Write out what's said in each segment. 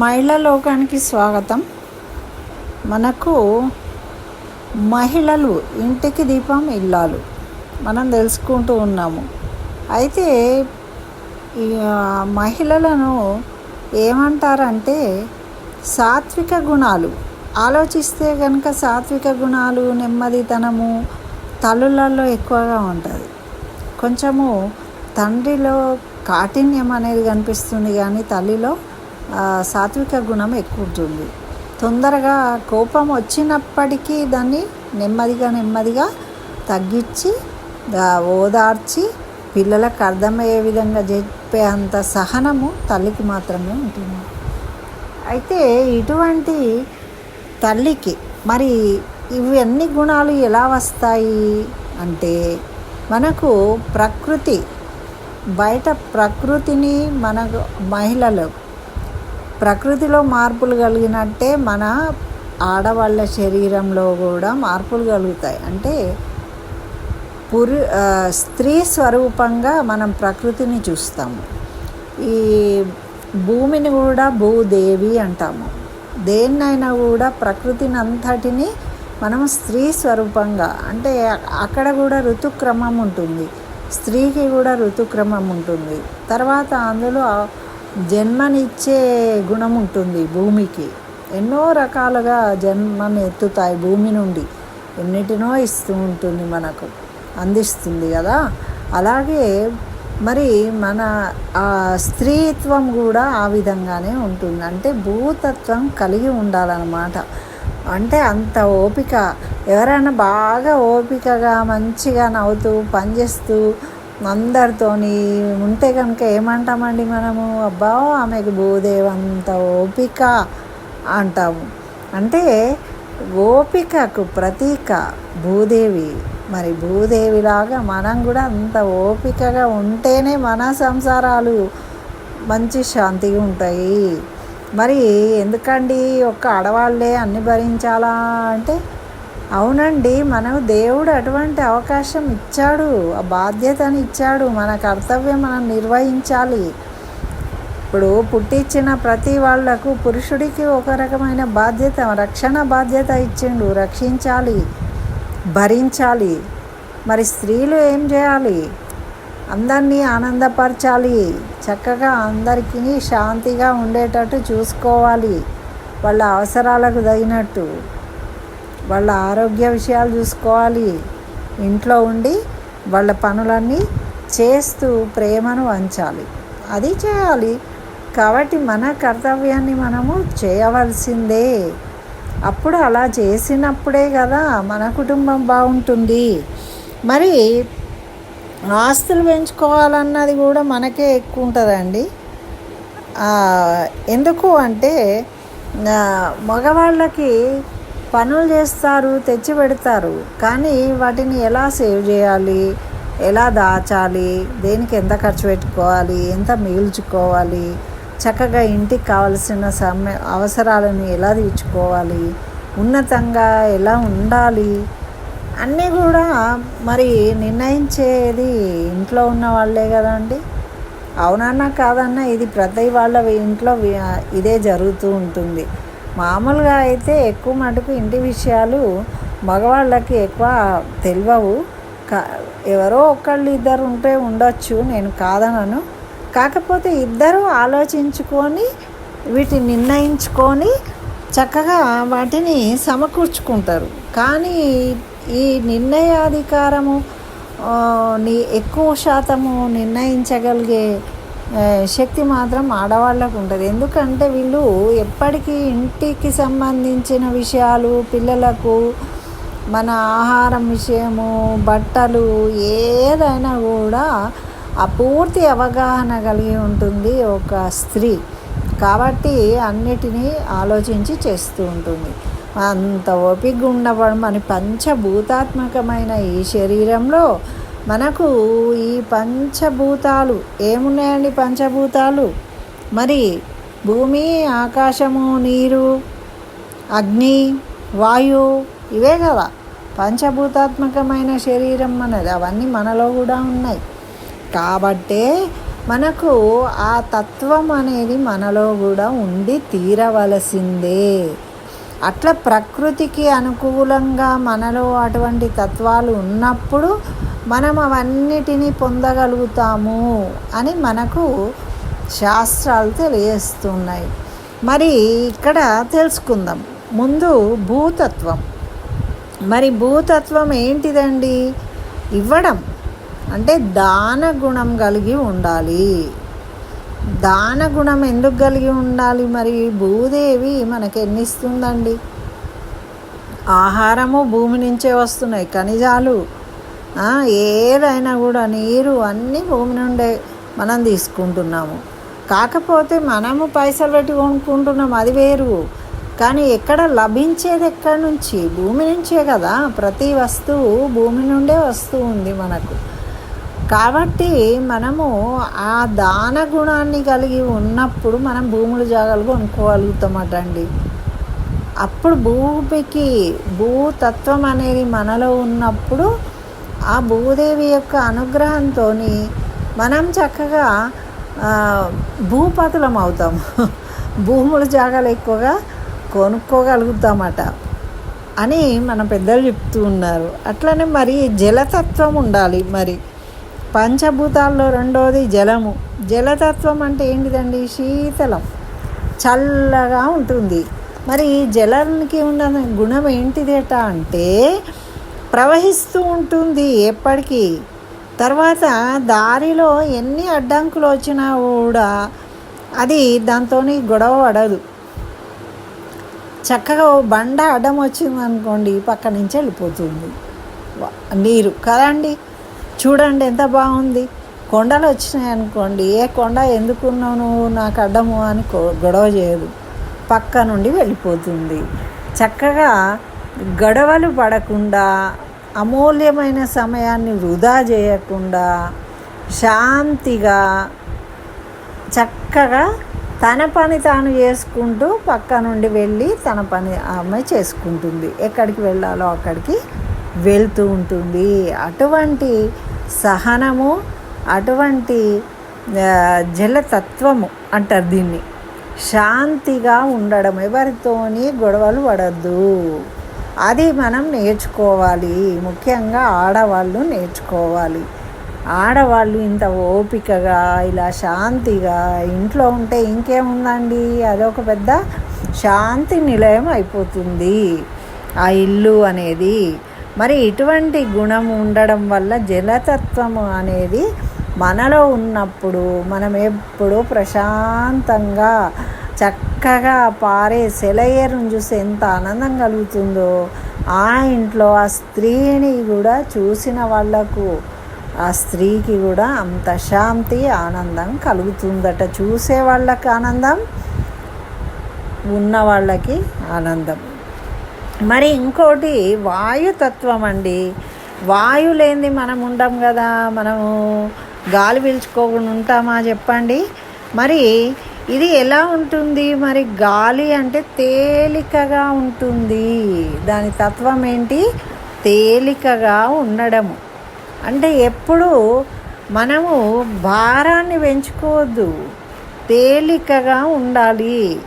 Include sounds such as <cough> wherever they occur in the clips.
మహిళా లోకానికి స్వాగతం. మనకు మహిళలు ఇంటికి దీపం ఇల్లాలు. మనం తెలుసుకుంటూ ఉన్నాము. అయితే మహిళలను ఏమంటారంటే సాత్విక గుణాలు. ఆలోచిస్తే కనుక సాత్విక గుణాలు నెమ్మదితనము తల్లులలో ఎక్కువగా ఉంటుంది. కొంచెము తండ్రిలో కాఠిన్యం అనేది కనిపిస్తుంది కానీ తల్లిలో సాత్విక గుణం ఎక్కువ ఉంటుంది. తొందరగా కోపం వచ్చినప్పటికీ దాన్ని నెమ్మదిగా నెమ్మదిగా తగ్గించి ఓదార్చి పిల్లలకు అర్థమయ్యే విధంగా చెప్పే అంత సహనము తల్లికి మాత్రమే ఉంటుంది. అయితే ఇటువంటి తల్లికి మరి ఇవన్నీ గుణాలు ఎలా వస్తాయి అంటే మనకు ప్రకృతి బయట ప్రకృతిని మన మహిళలు ప్రకృతిలో మార్పులు కలిగినట్టే మన ఆడవాళ్ళ శరీరంలో కూడా మార్పులు కలుగుతాయి. అంటే పురు స్త్రీ స్వరూపంగా మనం ప్రకృతిని చూస్తాము. ఈ భూమిని కూడా భూదేవి అంటాము. దేన్నైనా కూడా ప్రకృతిని అంతటిని మనం స్త్రీ స్వరూపంగా అంటే అక్కడ కూడా ఋతుక్రమం ఉంటుంది. స్త్రీకి కూడా ఋతుక్రమం ఉంటుంది. తర్వాత అందులో జన్మనిచ్చే గుణం ఉంటుంది భూమికి. ఎన్నో రకాలుగా జన్మను ఎత్తుతాయి భూమి నుండి. ఎన్నిటినో ఇస్తూ ఉంటుంది మనకు. అందిస్తుంది కదా? అలాగే మరి మన ఆ స్త్రీత్వం కూడా ఆ విధంగానే ఉంటుంది. అంటే భూతత్వం కలిగి ఉండాలన్నమాట. అంటే అంత ఓపిక. ఎవరైనా బాగా ఓపికగా మంచిగా నవ్వుతూ పనిచేస్తూ అందరితోని ఉంటే కనుక ఏమంటామండి మనము? అబ్బా ఆమెకు భూదేవంత ఓపిక అంటాము. అంటే ఓపికకు ప్రతీక భూదేవి. మరి భూదేవిలాగా మనం కూడా అంత ఓపికగా ఉంటేనే మన సంసారాలు మంచి శాంతిగా ఉంటాయి. మరి ఎందుకండి ఒక్క ఆడవాళ్ళే అన్ని భరించాలా అంటే అవునండి మనం దేవుడు అటువంటి అవకాశం ఇచ్చాడు. ఆ బాధ్యతని ఇచ్చాడు. మన కర్తవ్యం మనం నిర్వహించాలి. ఇప్పుడు పుట్టించిన ప్రతి వాళ్ళకు పురుషుడికి ఒక రకమైన బాధ్యత రక్షణ బాధ్యత ఇచ్చిండు. రక్షించాలి భరించాలి. మరి స్త్రీలు ఏం చేయాలి? అందరినీ ఆనందపరచాలి. చక్కగా అందరికీ శాంతిగా ఉండేటట్టు చూసుకోవాలి. వాళ్ళ అవసరాలకు తగినట్టు. వాళ్ళ ఆరోగ్య విషయాలు చూసుకోవాలి. ఇంట్లో ఉండి వాళ్ళ పనులన్నీ చేస్తూ ప్రేమను వంచాలి. అది చేయాలి. కాబట్టి మన కర్తవ్యాన్ని మనము చేయవలసిందే. అప్పుడు అలా చేసినప్పుడే కదా మన కుటుంబం బాగుంటుంది. మరి ఆస్తులు పెంచుకోవాలన్నది కూడా మనకే ఎక్కువ ఉంటుందండి. ఎందుకు అంటే మగవాళ్ళకి పనులు చేస్తారు తెచ్చి పెడతారు. కానీ వాటిని ఎలా సేవ్ చేయాలి? ఎలా దాచాలి? దేనికి ఎంత ఖర్చు పెట్టుకోవాలి? ఎంత మిగుల్చుకోవాలి? చక్కగా ఇంటికి కావలసిన సమయ అవసరాలను ఎలా తీర్చుకోవాలి? ఉన్నతంగా ఎలా ఉండాలి? అన్నీ కూడా మరి నిర్ణయించేది ఇంట్లో ఉన్న వాళ్ళే కదండి. అవునన్నా కాదన్నా ఇది ప్రతి వాళ్ళ ఇంట్లో ఇదే జరుగుతూ ఉంటుంది. మామూలుగా అయితే ఎక్కువ మటుకు ఇంటి విషయాలు మగవాళ్ళకి ఎక్కువ తెలియవు కా ఎవరో ఒకళ్ళు ఇద్దరు ఉంటే ఉండొచ్చు నేను కాదనను. కాకపోతే ఇద్దరు ఆలోచించుకొని వీటిని నిర్ణయించుకొని చక్కగా వాటిని సమకూర్చుకుంటారు. కానీ ఈ నిర్ణయాధికారము ఎక్కువ శాతము నిర్ణయించగలిగే శక్తి మాత్రం ఆడవాళ్ళకు ఉంటుంది. ఎందుకంటే వీళ్ళు ఎప్పటికీ ఇంటికి సంబంధించిన విషయాలు పిల్లలకు మన ఆహారం విషయము బట్టలు ఏదైనా కూడా ఆ పూర్తి అవగాహన కలిగి ఉంటుంది ఒక స్త్రీ. కాబట్టి అన్నిటినీ ఆలోచించి చేస్తూ ఉంటుంది. అంత ఓపిక ఉన్నప్పుడు మన పంచభూతాత్మకమైన ఈ శరీరంలో మనకు ఈ పంచభూతాలు ఏమున్నాయండి పంచభూతాలు? మరి భూమి ఆకాశము నీరు అగ్ని వాయు ఇవే కదా. పంచభూతాత్మకమైన శరీరం అన్నది. అవన్నీ మనలో కూడా ఉన్నాయి. కాబట్టే మనకు ఆ తత్వం అనేది మనలో కూడా ఉండి తీరవలసిందే. అట్లా ప్రకృతికి అనుకూలంగా మనలో అటువంటి తత్వాలు ఉన్నప్పుడు మనం అవన్నిటినీ పొందగలుగుతాము అని మనకు శాస్త్రాలు తెలియజేస్తున్నాయి. మరి ఇక్కడ తెలుసుకుందాం. ముందు భూతత్వం. మరి భూతత్వం ఏంటిదండి? ఇవ్వడం. అంటే దాన గుణం కలిగి ఉండాలి. దాన గుణం ఎందుకు కలిగి ఉండాలి మరి? భూదేవి మనకి ఎన్ని ఇస్తుందండి ఆహారము భూమి నుంచే వస్తున్నాయి ఖనిజాలు ఏదైనా కూడా నీరు అన్నీ భూమి నుండే మనం తీసుకుంటున్నాము. కాకపోతే మనము పైసలు పెట్టి కొనుక్కుంటున్నాం అది వేరు. కానీ ఎక్కడ లభించేది ఎక్కడి నుంచి? భూమి నుంచే కదా. ప్రతి వస్తువు భూమి నుండే వస్తూ ఉంది మనకు. కాబట్టి మనము ఆ దాన గుణాన్ని కలిగి ఉన్నప్పుడు మనం భూములు జాగాలు కొనుక్కోగలుగుతామట అండి అప్పుడు భూమికి భూతత్వం అనేది మనలో ఉన్నప్పుడు ఆ భూదేవి యొక్క అనుగ్రహంతో మనం చక్కగా భూపతులం అవుతాం <laughs> భూముల జాగాలు ఎక్కువగా కొనుక్కోగలుగుతామట అని మన పెద్దలు చెప్తూ ఉన్నారు. అట్లనే మరి జలతత్వం ఉండాలి మరి. పంచభూతాల్లో రెండోది జలము. జలతత్వం అంటే ఏంటిదండి? శీతలం. చల్లగా ఉంటుంది. మరి జలానికి ఉన్న గుణం ఏంటిదేట అంటే ప్రవహిస్తూ ఉంటుంది ఎప్పటికీ. తర్వాత దారిలో ఎన్ని అడ్డంకులు వచ్చినా కూడా అది దాంతో గొడవ పడదు. చక్కగా బండ అడ్డం వచ్చింది అనుకోండి పక్క నుంచి వెళ్ళిపోతుంది నీరు. కదండి? చూడండి ఎంత బాగుంది. కొండలు వచ్చినాయి అనుకోండి ఏ కొండ ఎందుకున్నావు నువ్వు? నాకు అడ్డము అని గొడవ చేయదు. పక్క నుండి వెళ్ళిపోతుంది. చక్కగా గొడవలు పడకుండా అమూల్యమైన సమయాన్ని వృధా చేయకుండా శాంతిగా చక్కగా తన పని తాను చేసుకుంటూ పక్క నుండి వెళ్ళి తన పని ఆమె చేసుకుంటుంది. ఎక్కడికి వెళ్ళాలో అక్కడికి వెళ్తూ ఉంటుంది. అటువంటి సహనము అటువంటి జలతత్వము అంటారు దీన్ని. శాంతిగా ఉండడం ఎవరితోని గొడవలు పడద్దు. అది మనం నేర్చుకోవాలి. ముఖ్యంగా ఆడవాళ్ళు నేర్చుకోవాలి. ఆడవాళ్ళు ఇంత ఓపికగా ఇలా శాంతిగా ఇంట్లో ఉంటే ఇంకేముందండి? అదొక పెద్ద శాంతి నిలయం అయిపోతుంది. ఆ ఇల్లు అనేది మరి ఇటువంటి గుణం ఉండడం వల్ల జలతత్వము అనేది మనలో ఉన్నప్పుడు మనం ఎప్పుడూ ప్రశాంతంగా చక్కగా పారే సెలయేరును చూసి ఎంత ఆనందం కలుగుతుందో ఆ ఇంట్లో ఆ స్త్రీని కూడా చూసిన వాళ్ళకు ఆ స్త్రీకి కూడా అంత శాంతి ఆనందం కలుగుతుందట. చూసే వాళ్ళకి ఆనందం ఉన్న వాళ్ళకి ఆనందం. మరి ఇంకోటి వాయుతత్వం అండి. వాయు లేనిది మనం ఉండం కదా మనము గాలి పీల్చుకోకుండా ఉంటామా చెప్పండి? మరి ఇది ఎలా ఉంటుంది? మరి గాలి అంటే తేలికగా ఉంటుంది. దాని తత్వం ఏంటి? తేలికగా ఉండడము. అంటే ఎప్పుడు మనము భారాన్ని పెంచుకోవద్దు. తేలికగా ఉండాలి.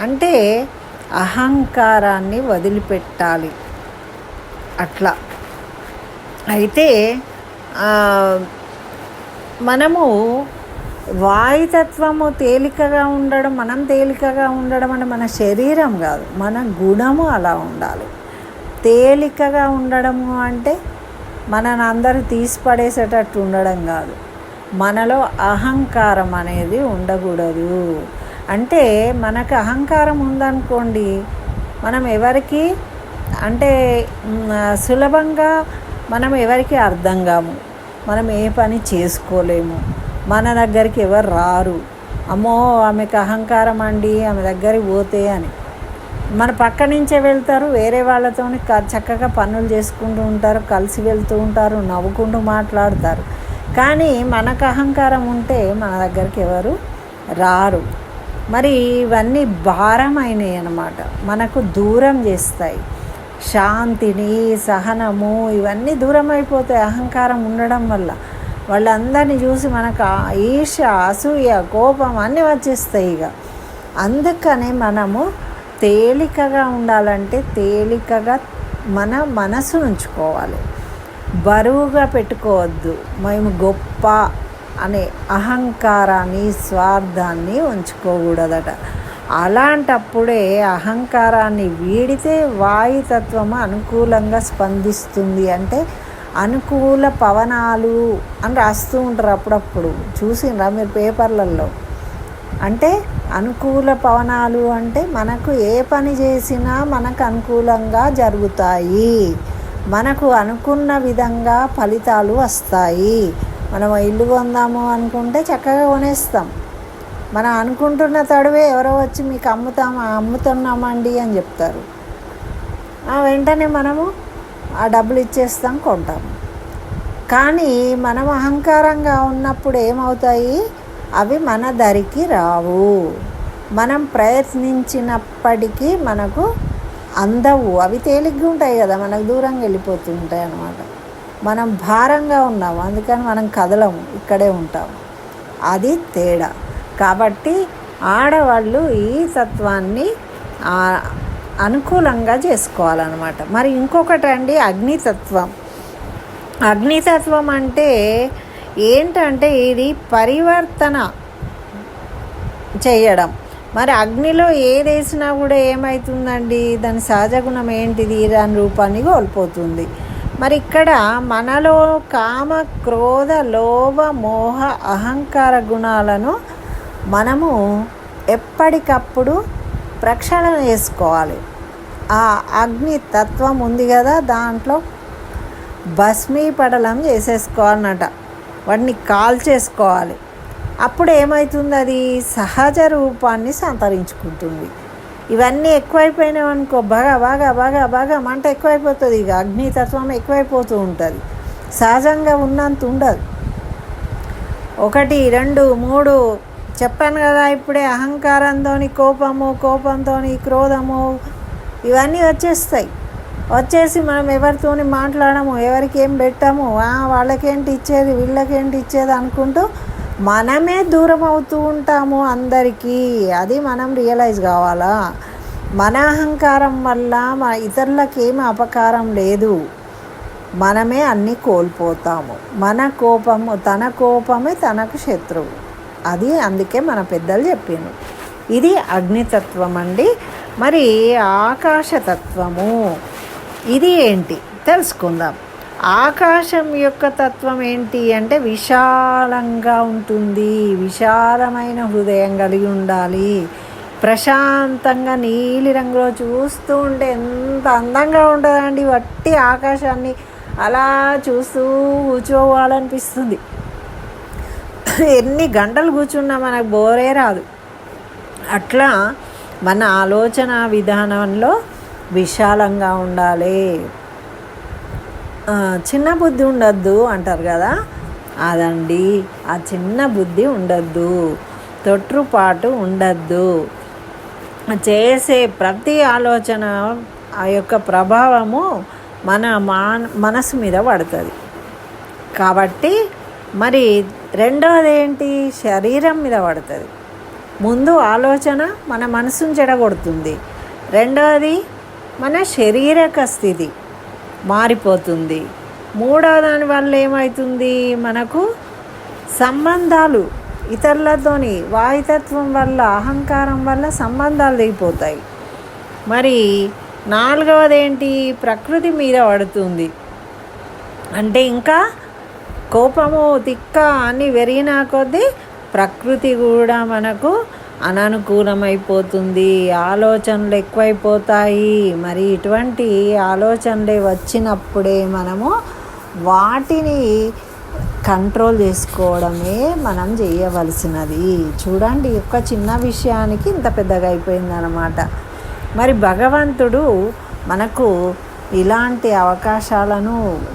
అంటే అహంకారాన్ని వదిలిపెట్టాలి. అట్లా. అయితే మనము వాయుతత్వము తేలికగా ఉండడం మనం తేలికగా ఉండడం అంటే మన శరీరం కాదు మన గుణము అలా ఉండాలి. తేలికగా ఉండడము అంటే మనని అందరూ తీసిపడేసేటట్టు ఉండడం కాదు. మనలో అహంకారం అనేది ఉండకూడదు. అంటే మనకు అహంకారం ఉందనుకోండి మనం ఎవరికి అంటే సులభంగా మనం ఎవరికి అర్థం కాము. మనం ఏ పని చేసుకోలేము. మన దగ్గరికి ఎవరు రారు. అమ్మో ఆమెకు అహంకారం అండి ఆమె దగ్గరికి పోతే అని. మన పక్క నుంచే వెళ్తారు వేరే వాళ్ళతో చక్కగా పనులు చేసుకుంటూ ఉంటారు కలిసి వెళ్తూ ఉంటారు నవ్వుకుంటూ మాట్లాడతారు. కానీ మనకు అహంకారం ఉంటే మన దగ్గరికి ఎవరు రారు. మరి ఇవన్నీ భారమైనవి అనమాట మనకు దూరం చేస్తాయి. శాంతిని సహనము ఇవన్నీ దూరం అయిపోతాయి అహంకారం ఉండడం వల్ల వాళ్ళందరినీ చూసి మనకు ఈర్ష అసూయ కోపం అన్నీ వచ్చేస్తాయి ఇక. అందుకనే మనము తేలికగా ఉండాలంటే తేలికగా మన మనసు ఉంచుకోవాలి. బరువుగా పెట్టుకోవద్దు. మేము గొప్ప అనే అహంకారాన్ని స్వార్థాన్ని ఉంచుకోకూడదట. అలాంటప్పుడే అహంకారాన్ని వీడితే వాయుతత్వం అనుకూలంగా స్పందిస్తుంది. అంటే అనుకూల పవనాలు అని రాస్తూ ఉంటారు అప్పుడప్పుడు. చూసిండ్రా మీరు పేపర్లలో? అంటే అనుకూల పవనాలు అంటే మనకు ఏ పని చేసినా మనకు అనుకూలంగా జరుగుతాయి. మనకు అనుకున్న విధంగా ఫలితాలు వస్తాయి. మనం ఇల్లు కొందాము అనుకుంటే చక్కగా కొనేస్తాం. మనం అనుకుంటున్న తడువే ఎవరో వచ్చి మీకు అమ్ముతామా అమ్ముతున్నామండి అని చెప్తారు. ఆ వెంటనే మనము ఆ డబ్బులు ఇచ్చేస్తాం కొంటాం. కానీ మనం అహంకారంగా ఉన్నప్పుడు ఏమవుతాయి? అవి మన ధరికి రావు. మనం ప్రయత్నించినప్పటికీ మనకు అందవు. అవి తేలిగ్గా ఉంటాయి కదా మనకు దూరంగా వెళ్ళిపోతుంటాయి అన్నమాట మనం భారంగా ఉన్నాము అందుకని మనం కదలము ఇక్కడే ఉంటాము. అది తేడా. కాబట్టి ఆడవాళ్ళు ఈ తత్వాన్ని అనుకూలంగా చేసుకోవాలన్నమాట. మరి ఇంకొకటి అండి అగ్నితత్వం. అగ్నితత్వం అంటే ఏంటంటే ఇది పరివర్తన చేయడం. మరి అగ్నిలో ఏది వేసినా కూడా ఏమవుతుందండి దాని సహజ గుణం ఏంటిది? దాని రూపాన్ని కోల్పోతుంది. మరి ఇక్కడ మనలో కామ క్రోధ లోభ మోహ అహంకార గుణాలను మనము ఎప్పటికప్పుడు ప్రక్షాళన చేసుకోవాలి. ఆ అగ్ని తత్వం ఉంది కదా దాంట్లో. భస్మీపడలం చేసేసుకోవాలన్నట. వాటిని కాల్ చేసుకోవాలి అప్పుడు ఏమవుతుంది అది సహజ రూపాన్ని సంతరించుకుంటుంది. ఇవన్నీ ఎక్కువైపోయినాయి అనుకో బాగా బాగా బాగా బాగా మంట ఎక్కువైపోతుంది. ఇక అగ్నితత్వం ఎక్కువైపోతూ ఉంటుంది. సహజంగా ఉన్నంత ఉండదు. ఒకటి రెండు మూడు చెప్పాను కదా ఇప్పుడే అహంకారంతో కోపము కోపంతో క్రోధము ఇవన్నీ వచ్చేస్తాయి. వచ్చేసి మనం ఎవరితోని మాట్లాడము ఎవరికి ఏం పెట్టాము వాళ్ళకేంటి ఇచ్చేది వీళ్ళకేంటి ఇచ్చేది అనుకుంటూ మనమే దూరం అవుతూ ఉంటాము అందరికీ. అది మనం రియలైజ్ కావాలా? మన అహంకారం వల్ల మన ఇతరులకి ఏమి అపకారం లేదు. మనమే అన్నీ కోల్పోతాము. మన కోపము తన కోపమే తనకు శత్రువు. అది అందుకే మన పెద్దలు చెప్పాను ఇది అగ్నితత్వం అండి. మరి ఆకాశతత్వము. ఇది ఏంటి? తెలుసుకుందాం. ఆకాశం యొక్క తత్వం ఏంటి అంటే విశాలంగా ఉంటుంది విశాలమైన హృదయం కలిగి ఉండాలి. ప్రశాంతంగా నీలి రంగులో చూస్తూ ఉంటే ఎంత అందంగా ఉంటుందండి. వట్టి ఆకాశాన్ని అలా చూస్తూ కూర్చోవాలనిపిస్తుంది. ఎన్ని గంటలు కూర్చున్నా మనకు బోరే రాదు. అట్లా మన ఆలోచన విధానంలో విశాలంగా ఉండాలి. చిన్న బుద్ధి ఉండద్దు అంటారు కదా? అదండి. ఆ చిన్న బుద్ధి ఉండద్దు. తొట్టుపాటు ఉండద్దు. చేసే ప్రతి ఆలోచన ఆ యొక్క ప్రభావము మన మా మనసు మీద పడుతుంది. కాబట్టి మరి రెండవది ఏంటి శరీరం మీద పడుతుంది. ముందు ఆలోచన మన మనసును చెడగొడుతుంది. రెండవది మన శరీరక స్థితి. మారిపోతుంది. మూడవ దాని వల్ల ఏమవుతుంది మనకు సంబంధాలు ఇతరులతోని వాయుతత్వం వల్ల అహంకారం వల్ల సంబంధాలు దిగిపోతాయి. మరి నాలుగవది ఏంటి ప్రకృతి మీద పడుతుంది. అంటే ఇంకా కోపము తిక్క అని పెరిగిన కొద్దీ ప్రకృతి కూడా మనకు అననుకూలమైపోతుంది. ఆలోచనలు ఎక్కువైపోతాయి. మరి ఇటువంటి ఆలోచనలే వచ్చినప్పుడే మనము వాటిని కంట్రోల్ చేసుకోవడమే మనం చేయవలసినది. చూడండి ఒక చిన్న విషయానికి ఇంత పెద్దగా అయిపోయిందనమాట మరి భగవంతుడు మనకు ఇలాంటి అవకాశాలను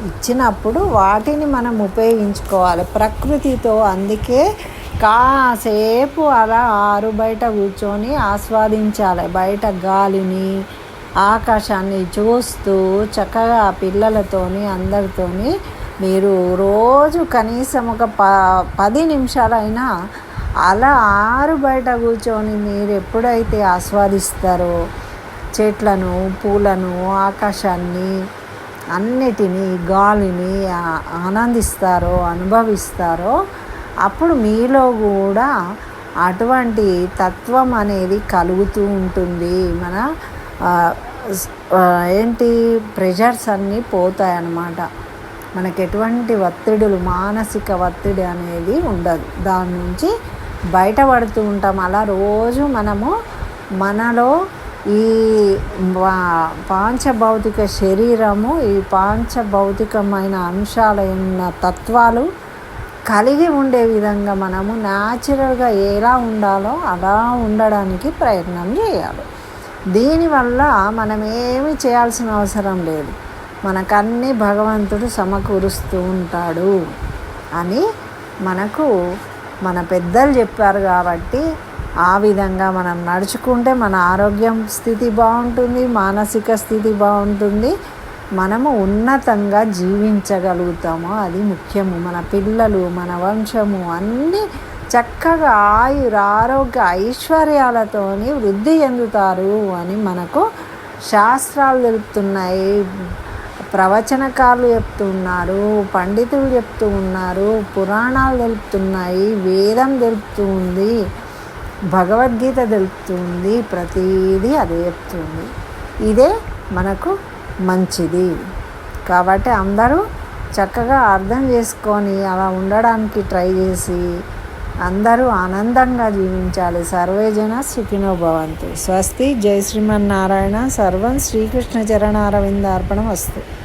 ఇచ్చినప్పుడు వాటిని మనం ఉపయోగించుకోవాలి. ప్రకృతితో అందుకే కాసేపు అలా ఆరు బయట కూర్చొని ఆస్వాదించాలి. బయట గాలిని ఆకాశాన్ని చూస్తూ చక్కగా పిల్లలతోని అందరితోని మీరు రోజు కనీసం ఒక ప పది నిమిషాలైనా అలా ఆరు బయట కూర్చొని మీరు ఎప్పుడైతే ఆస్వాదిస్తారో చెట్లను పూలను ఆకాశాన్ని అన్నిటినీ గాలిని ఆనందిస్తారో అనుభవిస్తారో అప్పుడు మీలో కూడా అటువంటి తత్వం అనేది కలుగుతూ ఉంటుంది. మన ఏంటి ప్రెషర్స్ అన్నీ పోతాయి అన్నమాట మనకు ఎటువంటి ఒత్తిడులు మానసిక ఒత్తిడి అనేది ఉండదు. దాని నుంచి బయటపడుతూ ఉంటాం. అలా రోజు మనము మనలో ఈ పాంచభౌతిక శరీరము ఈ పాంచభౌతికమైన అంశాలైన తత్వాలు కలిగి ఉండే విధంగా మనము న్యాచురల్గా ఎలా ఉండాలో అలా ఉండడానికి ప్రయత్నం చేయాలి. దీనివల్ల మనం ఏమి చేయాల్సిన అవసరం లేదు. మనకన్నీ భగవంతుడు సమకూరుస్తూ ఉంటాడు అని మనకు మన పెద్దలు చెప్పారు కాబట్టి ఆ విధంగా మనం నడుచుకుంటే మన ఆరోగ్యం స్థితి బాగుంటుంది మానసిక స్థితి బాగుంటుంది మనము ఉన్నతంగా జీవించగలుగుతాము అది ముఖ్యము. మన పిల్లలు మన వంశము అన్నీ చక్కగా ఆయుర ఆరోగ్య ఐశ్వర్యాలతోని వృద్ధి చెందుతారు అని మనకు శాస్త్రాలు తెలుపుతున్నాయి. ప్రవచనకారులు చెప్తున్నారు పండితులు చెప్తూ ఉన్నారు పురాణాలు తెలుపుతున్నాయి వేదం తెలుపుతూ ఉంది భగవద్గీత తెలుపుతుంది ప్రతీది అది చెప్తుంది. ఇదే మనకు మంచిది. కాబట్టి అందరూ చక్కగా అర్థం చేసుకొని అలా ఉండడానికి ట్రై చేసి అందరూ ఆనందంగా జీవించాలి. సర్వేజన సుఖినో భవంతు. స్వస్తి. జై శ్రీమన్నారాయణ. సర్వం శ్రీకృష్ణ చరణారవిందార్పణం వస్తు